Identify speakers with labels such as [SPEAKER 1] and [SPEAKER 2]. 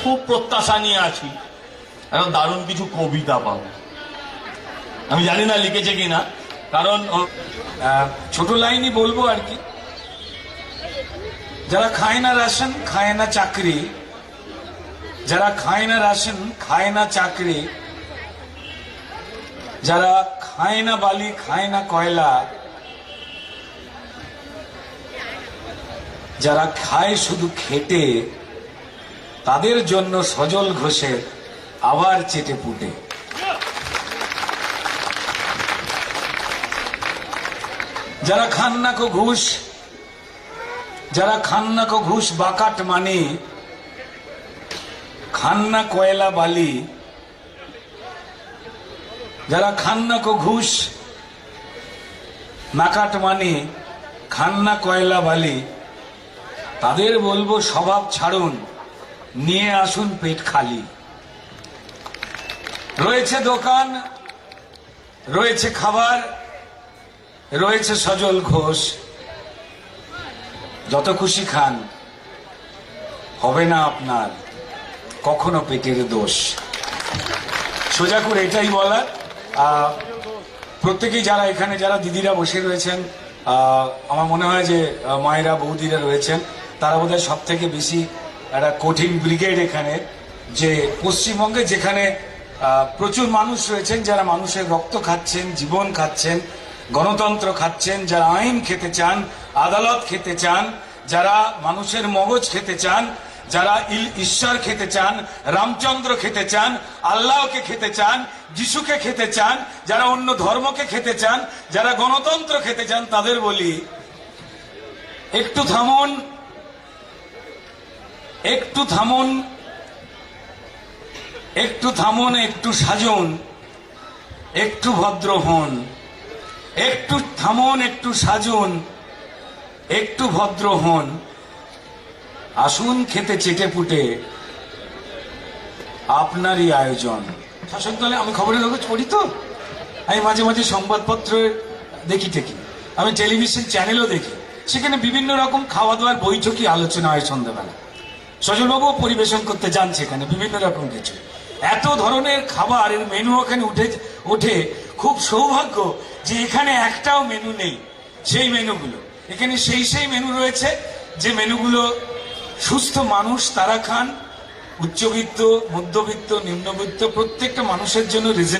[SPEAKER 1] খুব প্রত্যাশা নিয়ে আছি। এখন দারুণ কিছু কবিতা পাবো। আমি জানি না লিখেছে কিনা, কারণ
[SPEAKER 2] ছোট লাইনই বলব আর কি। যারা খায় না রাশন, খায় না চাকরি যারা খায় না রাশন, খায় না চাকরি, যারা খায় না বালি, খায় না কয়লা, যারা খায় শুধু খেটে, তাদের জন্য সজল ঘোষের আবার চেটে পুটে। যারা খান না কো ঘুষ, যারা খান না কো ঘুষ বাকাট মানে খান না কয়লা বালি, যারা খান না কো ঘুষ নাকাট মানে খান্না কয়লা বালি, তাদের বলব স্বভাব ছাড়ুন, নিয়ে আসুন পেট খালি। রয়েছে দোকান, রয়েছে খাবার, রয়েছে সজল ঘোষ। যত খুশি খান, হবে না আপনার। কখনো পেটের দোষ। সোজা করে এটাই বলা প্রত্যেকেই যারা এখানে, যারা দিদিরা বসে রয়েছেন আমার মনে হয় যে মায়েরা, বৌদিরা রয়েছেন, তারা বোধহয় সব থেকে বেশি একটা কঠিন ব্রিগেড এখানে যে পশ্চিমবঙ্গে যেখানে প্রচুর মানুষ রয়েছেন, যারা মানুষের রক্ত খাচ্ছেন, জীবন খাচ্ছেন, গণতন্ত্র খাচ্ছেন, যারা আইন খেতে চান, আদালত খেতে চান, যারা মানুষের মগজ খেতে চান যারা ইল- ঈশ্বর খেতে চান, রামচন্দ্র খেতে চান, আল্লাহকে খেতে চান, যিশুকে খেতে চান, যারা অন্য ধর্মকে খেতে চান, যারা গণতন্ত্র খেতে চান, তাদের বলি, একটু থামুন একটু থামুন একটু থামুন, একটু সাজুন, একটু ভদ্র হন, একটু থামুন, একটু সাজুন, একটু ভদ্র হন। আসুন খেতে চেটে পুটে আপনারই আয়োজন। শাসক দলে আমি খবরের কাগজ পড়ি তো। আমি মাঝে মাঝে সংবাদপত্র দেখি টেকি। আমি টেলিভিশন চ্যানেলও দেখি। সেখানে বিভিন্ন রকম খাওয়া দাওয়ার বৈঠকি আলোচনা হয় সন্ধ্যাবেলা। সজলবাবুও পরিবেশন করতে যান সেখানে বিভিন্ন রকম কিছু। এত ধরনের খাবার মেনু ওখানে উঠে ওঠে। খুব সৌভাগ্য যে এখানে একটাও মেনু নেই। সেই মেনুগুলো এখানে সেই সেই মেনু রয়েছে যে মেনুগুলো সুস্থ মানুষ তারা খান। উচ্চবিত্ত মধ্যবিত্ত নিম্নবিত্ত প্রত্যেকটা মানুষের জন্য রিজন